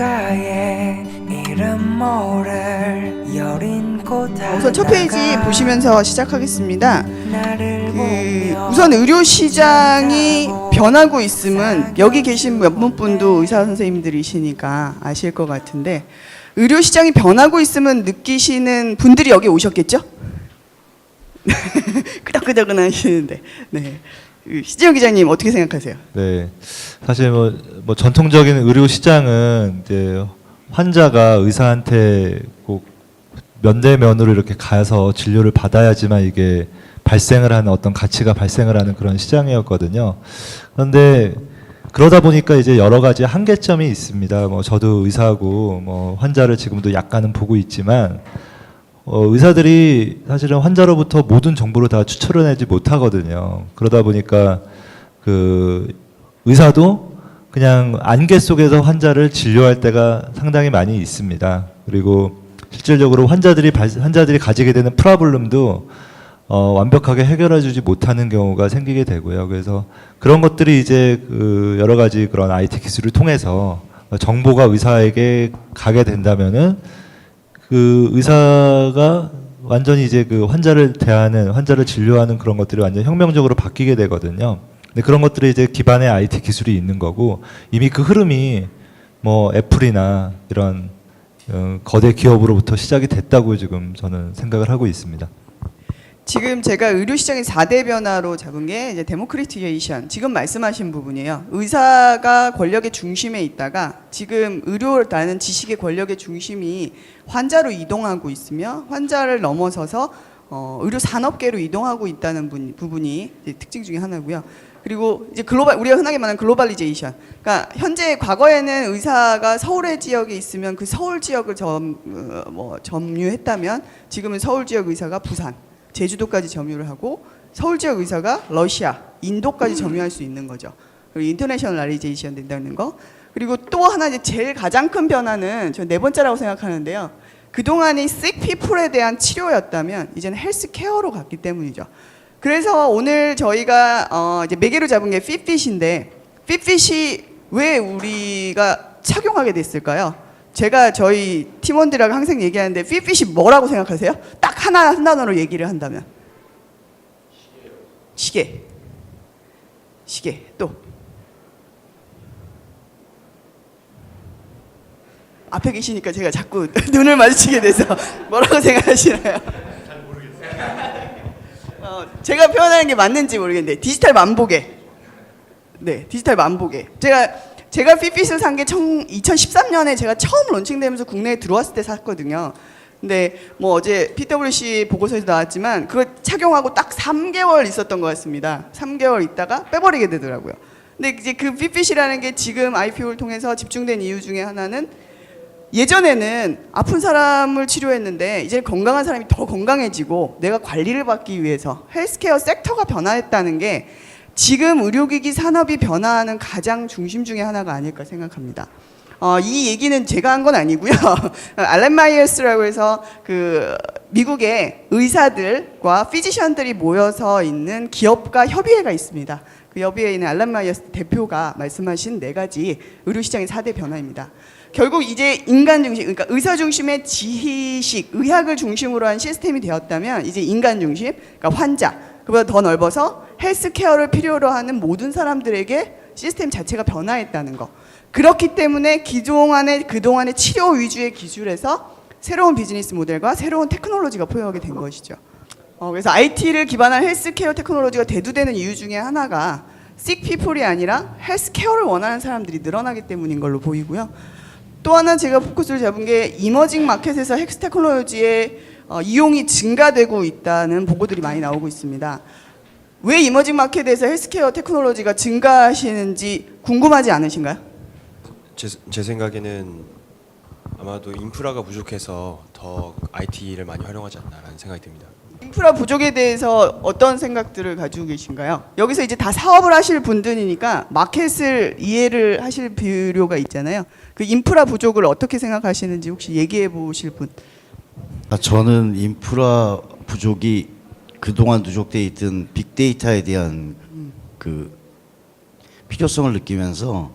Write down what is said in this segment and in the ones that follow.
길가에 이름 모를 여린 꽃 우선 첫 페이지 보시면서 시작하겠습니다. 그 우선 의료 시장이 변하고 있음은 여기 계신 몇 분도 의사 선생님들이시니까 아실 것 같은데 의료 시장이 변하고 있음은 느끼시는 분들이 여기 오셨겠죠? 끄덕끄덕은 하시는데 네. 그 시지영 기자님 어떻게 생각하세요? 네, 사실 뭐, 뭐 전통적인 의료 시장은 이제 환자가 의사한테 꼭 면대면으로 이렇게 가서 진료를 받아야지만 이게 발생을 하는 어떤 가치가 발생을 하는 그런 시장이었거든요. 그런데 그러다 보니까 이제 여러 가지 한계점이 있습니다. 뭐 저도 의사고 뭐 환자를 지금도 약간은 보고 있지만 어, 의사들이 사실은 환자로부터 모든 정보를 다 추출해내지 못하거든요. 그러다 보니까 그 의사도 그냥 안개 속에서 환자를 진료할 때가 상당히 많이 있습니다. 그리고 실질적으로 환자들이 발- 환자들이 가지게 되는 프라블럼도 어, 완벽하게 해결해주지 못하는 경우가 생기게 되고요. 그래서 그런 것들이 이제 그 여러 가지 그런 IT 기술을 통해서 정보가 의사에게 가게 된다면은 그 의사가 완전히 이제 그 환자를 대하는 환자를 진료하는 그런 것들이 완전 히 혁명적으로 바뀌게 되거든요. 근데 그런 것들이 이제 기반의 IT 기술이 있는 거고 이미 그 흐름이 뭐 애플이나 이런 어, 거대 기업으로부터 시작이 됐다고 지금 저는 생각을 하고 있습니다. 지금 제가 의료 시장의 4대 변화로 잡은 게 이제 데모크리티제이션 지금 말씀하신 부분이에요. 의사가 권력의 중심에 있다가 지금 의료라는 지식의 권력의 중심이 환자로 이동하고 있으며 환자를 넘어서서 어, 의료 산업계로 이동하고 있다는 분- 부분이 특징 중에 하나고요. 그리고 이제 글로벌 우리가 흔하게 말하는 글로벌리제이션. 그러니까 현재 과거에는 의사가 서울의 지역에 있으면 그 서울 지역을 점, 어, 뭐 점유했다면 지금은 서울 지역 의사가 부산, 제주도까지 점유를 하고 서울 지역 의사가 러시아, 인도까지 점유할 수 있는 거죠. 그리고 인터내셔널라이제이션 된다는 거. 그리고 또 하나 이제 제일 가장 큰 변화는 저 네 번째라고 생각하는데요. 그동안이 sick people에 대한 치료였다면 이제는 헬스 케어로 갔기 때문이죠. 그래서 오늘 저희가 어 이제 매개로 잡은 게 핏핏인데 핏핏이 왜 우리가 착용하게 됐을까요? 제가 저희 팀원들하고 항상 얘기하는데 핏핏이 뭐라고 생각하세요? 딱 하나 한 단어로 얘기를 한다면 시계 시계 또 앞에 계시니까 제가 자꾸 눈을 마주치게 돼서 뭐라고 생각하시나요? 어, 제가 표현하는 게 맞는지 모르겠는데 디지털 만보계. 네, 디지털 만보계. 제가 제가 핏핏을 산 게 2013년에 제가 처음 론칭되면서 국내에 들어왔을 때 샀거든요. 근데 뭐 어제 PwC 보고서에서 나왔지만 그걸 착용하고 딱 3개월 있었던 것 같습니다. 3개월 있다가 빼버리게 되더라고요. 근데 이제 그 핏핏이라는 게 지금 IPO를 통해서 집중된 이유 중에 하나는 예전에는 아픈 사람을 치료했는데 이제 건강한 사람이 더 건강해지고 내가 관리를 받기 위해서 헬스케어 섹터가 변화했다는 게 지금 의료기기 산업이 변화하는 가장 중심 중에 하나가 아닐까 생각합니다. 어, 이 얘기는 제가 한 건 아니고요. 알렌 마이어스라고 해서 그 미국의 의사들과 피지션들이 모여서 있는 기업가 협의회가 있습니다. 그 협의회에 있는 알렌 마이어스 대표가 말씀하신 네 가지 의료 시장의 4대 변화입니다. 결국 이제 인간 중심, 그러니까 의사 중심의 지휘식, 의학을 중심으로 한 시스템이 되었다면 이제 인간 중심, 그러니까 환자, 그보다 더 넓어서 헬스케어를 필요로 하는 모든 사람들에게 시스템 자체가 변화했다는 거. 그렇기 때문에 기동안의 그동안의 치료 위주의 기술에서 새로운 비즈니스 모델과 새로운 테크놀로지가 포용하게 된 것이죠. 어, 그래서 IT를 기반한 헬스케어 테크놀로지가 대두되는 이유 중에 하나가 people이 아니라 헬스케어를 원하는 사람들이 늘어나기 때문인 걸로 보이고요. 또 하나 제가 포커스를 잡은 게 이머징 마켓에서 헬스 테크놀로지의 어, 이용이 증가되고 있다는 보고들이 많이 나오고 있습니다. 왜 이머징 마켓에서 헬스케어 테크놀로지가 증가하시는지 궁금하지 않으신가요? 제, 제 생각에는 아마도 인프라가 부족해서 더 IT를 많이 활용하지 않나라는 생각이 듭니다. 인프라 부족에 대해서 어떤 생각들을 가지고 계신가요? 여기서 이제 다 사업을 하실 분들이니까 마켓을 이해를 하실 필요가 있잖아요. 그 인프라 부족을 어떻게 생각하시는지 혹시 얘기해 보실 분? 아, 저는 인프라 부족이 그동안 누적돼 있던 빅데이터에 대한 그 필요성을 느끼면서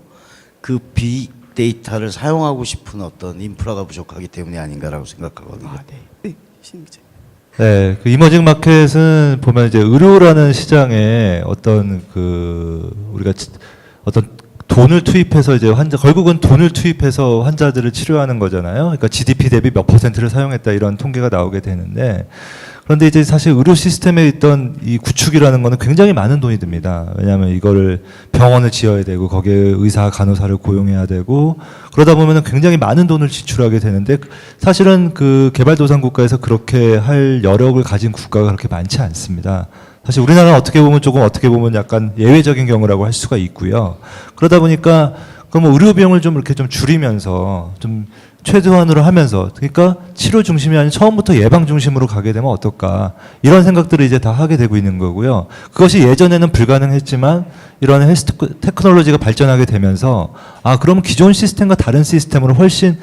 그 비, 빅데이터를 사용하고 싶은 어떤 인프라가 부족하기 때문이 아닌가라고 생각하거든요. 아, 네. 네, 신 기자. 네, 그 이머징 마켓은 보면 이제 의료라는 시장에 어떤 그 우리가 치- 어떤 돈을 투입해서 이제 환자 결국은 돈을 투입해서 환자들을 치료하는 거잖아요. 그러니까 GDP 대비 몇 퍼센트를 사용했다 이런 통계가 나오게 되는데 그런데 이제 사실 의료 시스템에 있던 이 구축이라는 거는 굉장히 많은 돈이 듭니다. 왜냐하면 이거를 병원을 지어야 되고 거기에 의사 간호사를 고용해야 되고 그러다 보면은 굉장히 많은 돈을 지출하게 되는데 사실은 그 개발도상 국가에서 그렇게 할 여력을 가진 국가가 그렇게 많지 않습니다. 사실 우리나라는 어떻게 보면 조금 어떻게 보면 약간 예외적인 경우라고 할 수가 있고요. 그러다 보니까 그럼 의료 비용을 좀 이렇게 좀 줄이면서 좀 최소한으로 하면서 그러니까 치료 중심이 아닌 처음부터 예방 중심으로 가게 되면 어떨까 이런 생각들을 이제 다 하게 되고 있는 거고요. 그것이 예전에는 불가능했지만 이런 헬스 테크- 테크놀로지가 발전하게 되면서 아 그럼 기존 시스템과 다른 시스템으로 훨씬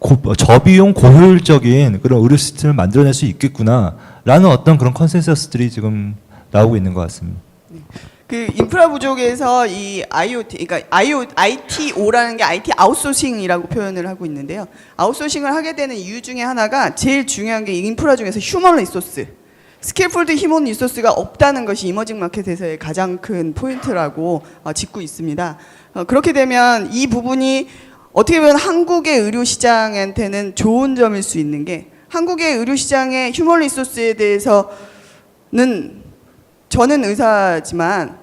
고, 저비용 고효율적인 그런 의료 시스템을 만들어낼 수 있겠구나라는 어떤 그런 컨센서스들이 지금 나오고 있는 것 같습니다. 그 인프라 부족에서 이 IoT, 그러니까 IO, ITO라는 게 IT 아웃소싱이라고 표현을 하고 있는데요. 아웃소싱을 하게 되는 이유 중에 하나가 제일 중요한 게 인프라 중에서 휴먼 리소스. 스킬풀드 휴먼 리소스가 없다는 것이 이머징 마켓에서의 가장 큰 포인트라고 어, 짚고 있습니다. 어, 그렇게 되면 이 부분이 어떻게 보면 한국의 의료 시장한테는 좋은 점일 수 있는 게 한국의 의료 시장의 휴먼 리소스에 대해서는 저는 의사지만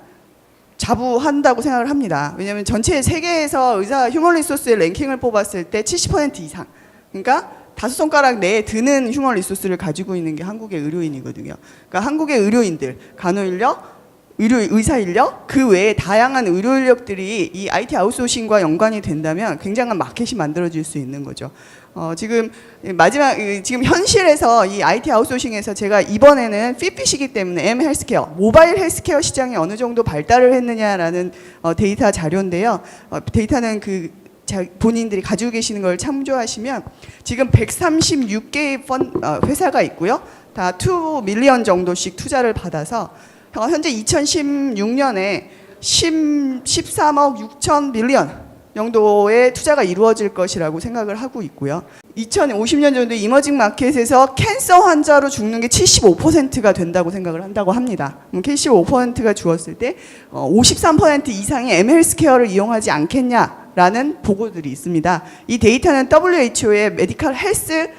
자부한다고 생각을 합니다. 왜냐하면 전체 세계에서 의사 휴먼 리소스의 랭킹을 뽑았을 때 70% 이상. 그러니까 다섯 손가락 내에 드는 휴먼 리소스를 가지고 있는 게 한국의 의료인이거든요. 그러니까 한국의 의료인들, 간호 인력, 의료 의사 인력 그 외에 다양한 의료 인력들이 이 IT 아웃소싱과 연관이 된다면 굉장한 마켓이 만들어질 수 있는 거죠. 어, 지금 마지막 이, 지금 현실에서 이 IT 아웃소싱에서 제가 이번에는 피핏이기 때문에 M 헬스케어 모바일 헬스케어 시장이 어느 정도 발달을 했느냐라는 어, 데이터 자료인데요. 어, 데이터는 그 자, 본인들이 가지고 계시는 걸 참조하시면 지금 136개의 펀, 어, 회사가 있고요. 다 2 밀리언 정도씩 투자를 받아서 어, 현재 2016년에 13억 6천 밀리언 정도의 투자가 이루어질 것이라고 생각을 하고 있고요. 2050년 정도 이머징 마켓에서 캔서 환자로 죽는 게 75%가 된다고 생각을 한다고 합니다. 그럼 75%가 죽었을 때 어, 53% 이상이 M 헬스케어를 이용하지 않겠냐라는 보고들이 있습니다. 이 데이터는 WHO의 메디컬 헬스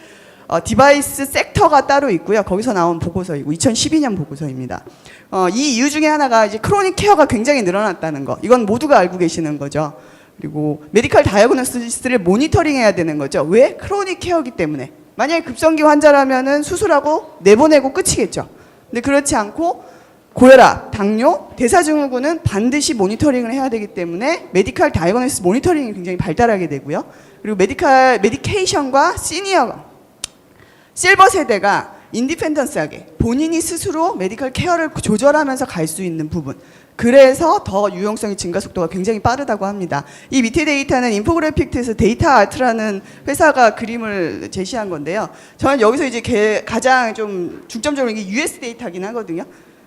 어, 디바이스 섹터가 따로 있고요. 거기서 나온 보고서이고 2012년 보고서입니다. 어, 이 이유 중에 하나가 이제 크로닉 케어가 굉장히 늘어났다는 거. 이건 모두가 알고 계시는 거죠. 그리고 메디컬 다이어그노시스를 모니터링해야 되는 거죠. 왜? 크로닉 케어기 때문에. 만약에 급성기 환자라면은 수술하고 내보내고 끝이겠죠. 근데 그렇지 않고 고혈압, 당뇨, 대사증후군은 반드시 모니터링을 해야 되기 때문에 메디컬 다이어그노시스 모니터링이 굉장히 발달하게 되고요. 그리고 메디컬 메디케이션과 시니어 실버 세대가 인디펜던스하게 본인이 스스로 메디컬 케어를 조절하면서 갈 수 있는 부분. 그래서 더 유용성의 증가 속도가 굉장히 빠르다고 합니다. 이 밑에 데이터는 인포그래픽트에서 데이터 아트라는 회사가 그림을 제시한 건데요. 저는 여기서 이제 개- 가장 좀 중점적으로 이게 US 데이터긴 하거든요.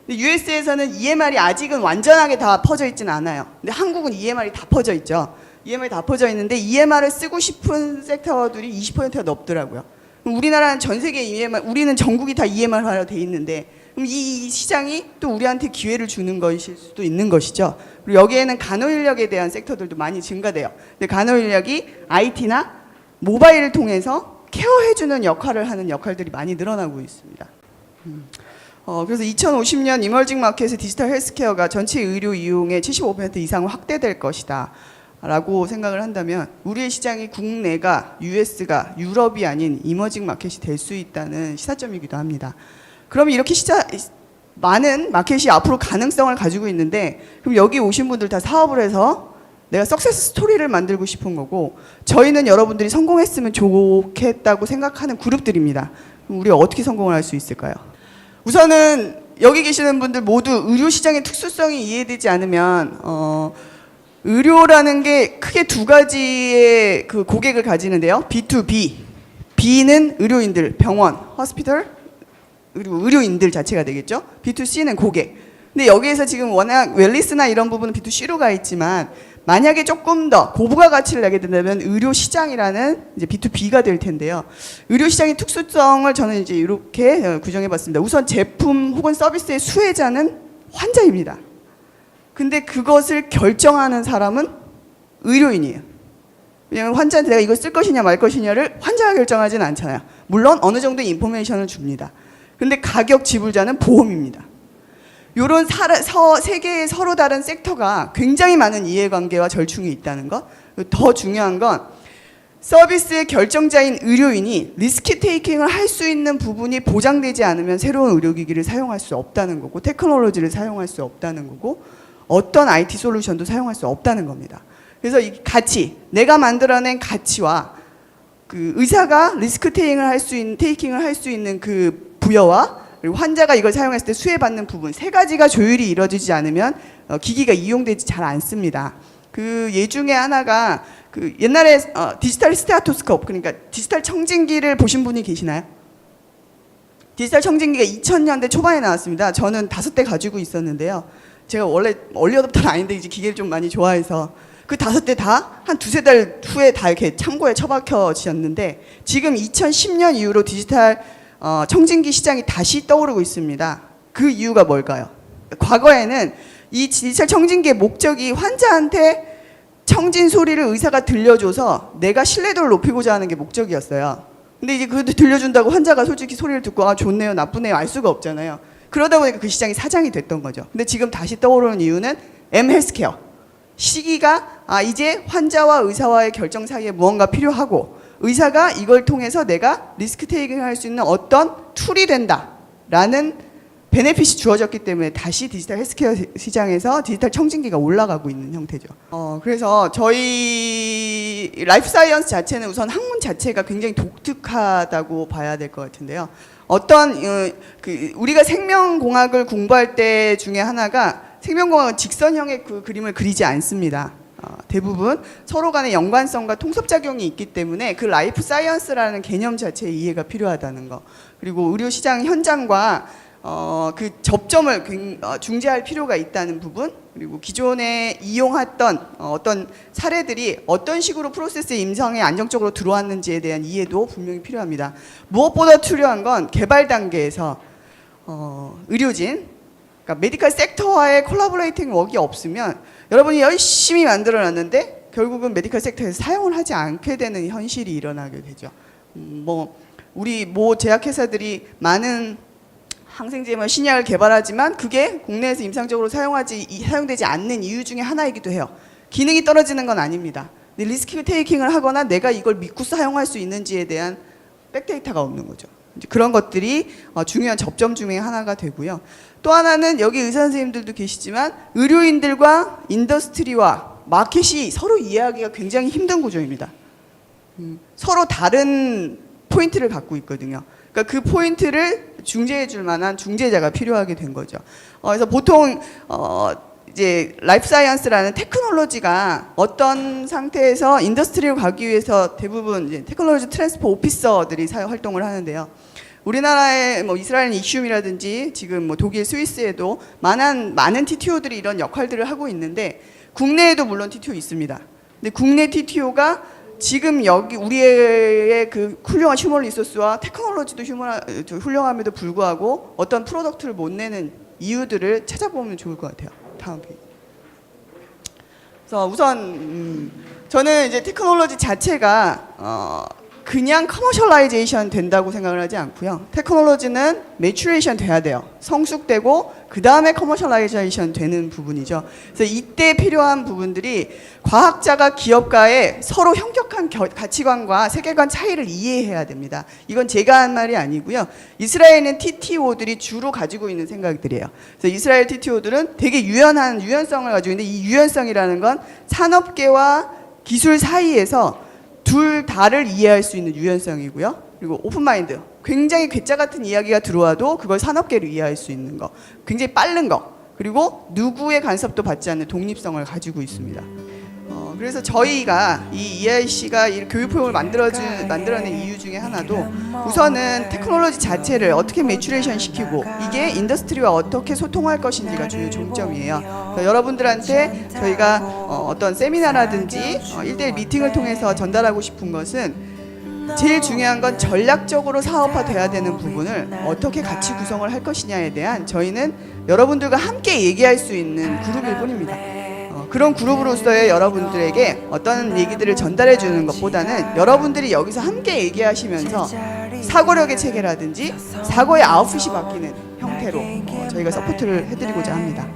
US에서는 EMR이 아직은 완전하게 다 퍼져 있지는 않아요. 근데 한국은 EMR이 다 퍼져 있죠. EMR이 다 퍼져 있는데 EMR을 쓰고 싶은 섹터들이 20%가 넘더라고요. 우리나라는 전 세계 EMR, 우리는 전국이 다 EMR화로 돼 있는데 그럼 이 시장이 또 우리한테 기회를 주는 것일 수도 있는 것이죠. 그리고 여기에는 간호 인력에 대한 섹터들도 많이 증가돼요. 근데 간호 인력이 IT나 모바일을 통해서 케어해주는 역할을 하는 역할들이 많이 늘어나고 있습니다. 음. 어, 그래서 2050년 이멀징 마켓의 디지털 헬스케어가 전체 의료 이용의 75% 이상 확대될 것이다. 라고 생각을 한다면 우리의 시장이 국내가 US가 유럽이 아닌 이머징 마켓이 될 수 있다는 시사점이기도 합니다. 그럼 이렇게 시자, 많은 마켓이 앞으로 가능성을 가지고 있는데 그럼 여기 오신 분들 다 사업을 해서 내가 석세스 스토리를 만들고 싶은 거고 저희는 여러분들이 성공했으면 좋겠다고 생각하는 그룹들입니다. 우리가 어떻게 성공을 할 수 있을까요? 우선은 여기 계시는 분들 모두 의료 시장의 특수성이 이해되지 않으면 어, 의료라는 게 크게 두 가지의 그 고객을 가지는데요. B2B. B는 의료인들, 병원, 호스피털, 그리고 의료인들 자체가 되겠죠. B2C는 고객. 근데 여기에서 지금 워낙 웰리스나 이런 부분은 B2C로 가 있지만 만약에 조금 더 고부가 가치를 내게 된다면 의료 시장이라는 이제 B2B가 될 텐데요. 의료 시장의 특수성을 저는 이제 이렇게 어, 구정해 봤습니다. 우선 제품 혹은 서비스의 수혜자는 환자입니다. 근데 그것을 결정하는 사람은 의료인이에요. 왜냐하면 환자한테 내가 이걸 쓸 것이냐 말 것이냐를 환자가 결정하진 않잖아요. 물론 어느 정도 인포메이션을 줍니다. 근데 가격 지불자는 보험입니다. 서, 세계의 서로 다른 섹터가 굉장히 많은 이해관계와 절충이 있다는 것. 더 중요한 건 서비스의 결정자인 의료인이 리스크 테이킹을 할 수 있는 부분이 보장되지 않으면 새로운 의료기기를 사용할 수 없다는 거고 테크놀로지를 사용할 수 없다는 거고 어떤 IT 솔루션도 사용할 수 없다는 겁니다. 그래서 이 가치, 내가 만들어낸 가치와 그 의사가 리스크 테이킹을 할 수 있는 테이킹을 할 수 있는 그 부여와 그리고 환자가 이걸 사용했을 때 수혜받는 부분 세 가지가 조율이 이루어지지 않으면 어, 기기가 이용되지 잘 않습니다. 그 예 중에 하나가 그 옛날에 어, 디지털 스테아토스코프 그러니까 디지털 청진기를 보신 분이 계시나요? 디지털 청진기가 2000년대 초반에 나왔습니다. 저는 다섯 대 가지고 있었는데요. 제가 원래 얼리어답터는 아닌데 이제 기계를 좀 많이 좋아해서 그 다섯 대 다 한 두세 달 후에 다 이렇게 창고에 처박혀지었는데 지금 2010년 이후로 디지털 어, 청진기 시장이 다시 떠오르고 있습니다. 그 이유가 뭘까요? 과거에는 이 디지털 청진기의 목적이 환자한테 청진 소리를 의사가 들려줘서 내가 신뢰도를 높이고자 하는 게 목적이었어요. 근데 이제 그것도 들려준다고 환자가 솔직히 소리를 듣고 아 좋네요 나쁘네요 알 수가 없잖아요. 그러다 보니까 그 시장이 사장이 됐던 거죠. 근데 지금 다시 떠오르는 이유는 M 헬스케어 시기가 아 이제 환자와 의사와의 결정 사이에 무언가 필요하고 의사가 이걸 통해서 내가 리스크 테이킹을 할수 있는 어떤 툴이 된다라는 베네핏이 주어졌기 때문에 다시 디지털 헬스케어 시- 시장에서 디지털 청진기가 올라가고 있는 형태죠. 어, 그래서 저희 라이프 사이언스 자체는 우선 학문 자체가 굉장히 독특하다고 봐야 될 것 같은데요. 어떤 어, 그 우리가 생명공학을 공부할 때 중에 하나가 생명공학은 직선형의 그 그림을 그리지 않습니다. 어, 대부분 서로 간의 연관성과 통섭작용이 있기 때문에 그 라이프 사이언스라는 개념 자체의 이해가 필요하다는 거. 그리고 의료 시장 현장과 어, 그 접점을 굉- 어, 중재할 필요가 있다는 부분 그리고 기존에 이용했던 어, 어떤 사례들이 어떤 식으로 프로세스 임상에 안정적으로 들어왔는지에 대한 이해도 분명히 필요합니다. 무엇보다 필요한 건 개발 단계에서 어, 의료진 그러니까 메디컬 섹터와의 콜라보레이팅 웍이 없으면 여러분이 열심히 만들어놨는데 결국은 메디컬 섹터에서 사용을 하지 않게 되는 현실이 일어나게 되죠. 음, 뭐 우리 모 제약회사들이 많은 항생제물 신약을 개발하지만 그게 국내에서 임상적으로 사용하지 이- 사용되지 않는 이유 중에 하나이기도 해요. 기능이 떨어지는 건 아닙니다. 리스크 테이킹을 하거나 내가 이걸 믿고 사용할 수 있는지에 대한 백데이터가 없는 거죠. 그런 것들이 어, 중요한 접점 중에 하나가 되고요. 또 하나는 여기 의사 선생님들도 계시지만 의료인들과 인더스트리와 마켓이 서로 이해하기가 굉장히 힘든 구조입니다. 음, 서로 다른 포인트를 갖고 있거든요. 그러니까 그 포인트를 중재해 줄 만한 중재자가 필요하게 된 거죠. 어, 그래서 보통 어, 이제 라이프 사이언스라는 테크놀로지가 어떤 상태에서 인더스트리로 가기 위해서 대부분 이제 테크놀로지 트랜스퍼 오피서들이 사회 활동을 하는데요. 우리나라의 뭐 이스라엘 이슈움이라든지 지금 뭐 독일 스위스에도 많은 많은 TTO들이 이런 역할들을 하고 있는데 국내에도 물론 TTO 있습니다. 근데 국내 TTO가 지금 여기 우리의 그 훌륭한 휴먼 리소스와 테크놀로지도 휴먼 저 훌륭함에도 불구하고 어떤 프로덕트를 못 내는 이유들을 찾아보면 좋을 것 같아요. 다음 페이지. 그래서 우선 음, 저는 이제 테크놀로지 자체가 어, 그냥 커머셜라이제이션 된다고 생각을 하지 않고요. 테크놀로지는 매추레이션 돼야 돼요. 성숙되고 그 다음에 커머셜라이제이션 되는 부분이죠. 그래서 이때 필요한 부분들이 과학자가 기업가의 서로 현격한 겨- 가치관과 세계관 차이를 이해해야 됩니다. 이건 제가 한 말이 아니고요. 이스라엘은 TTO들이 주로 가지고 있는 생각들이에요. 그래서 이스라엘 TTO들은 되게 유연한 유연성을 가지고 있는데 이 유연성이라는 건 산업계와 기술 사이에서 둘 다를 이해할 수 있는 유연성이고요. 그리고 오픈마인드. 굉장히 괴짜 같은 이야기가 들어와도 그걸 산업계로 이해할 수 있는 거. 굉장히 빠른 거. 그리고 누구의 간섭도 받지 않는 독립성을 가지고 있습니다. 어, 그래서 저희가 이 EIC가 이 교육 프로그램을 만들어준 만들어낸 이유 중에 하나도 우선은 테크놀로지 자체를 어떻게 매출레이션 시키고 이게 인더스트리와 어떻게 소통할 것인지가 주요 중점이에요. 그래서 여러분들한테 저희가 어, 어떤 세미나라든지 어, 1대1 미팅을 통해서 전달하고 싶은 것은 제일 중요한 건 전략적으로 사업화돼야 되는 부분을 어떻게 같이 구성을 할 것이냐에 대한 저희는 여러분들과 함께 얘기할 수 있는 그룹일 뿐입니다. 어, 그런 그룹으로서의 여러분들에게 어떤 얘기들을 전달해 주는 것보다는 여러분들이 여기서 함께 얘기하시면서 사고력의 체계라든지 사고의 아웃풋이 바뀌는 형태로 어, 저희가 서포트를 해드리고자 합니다.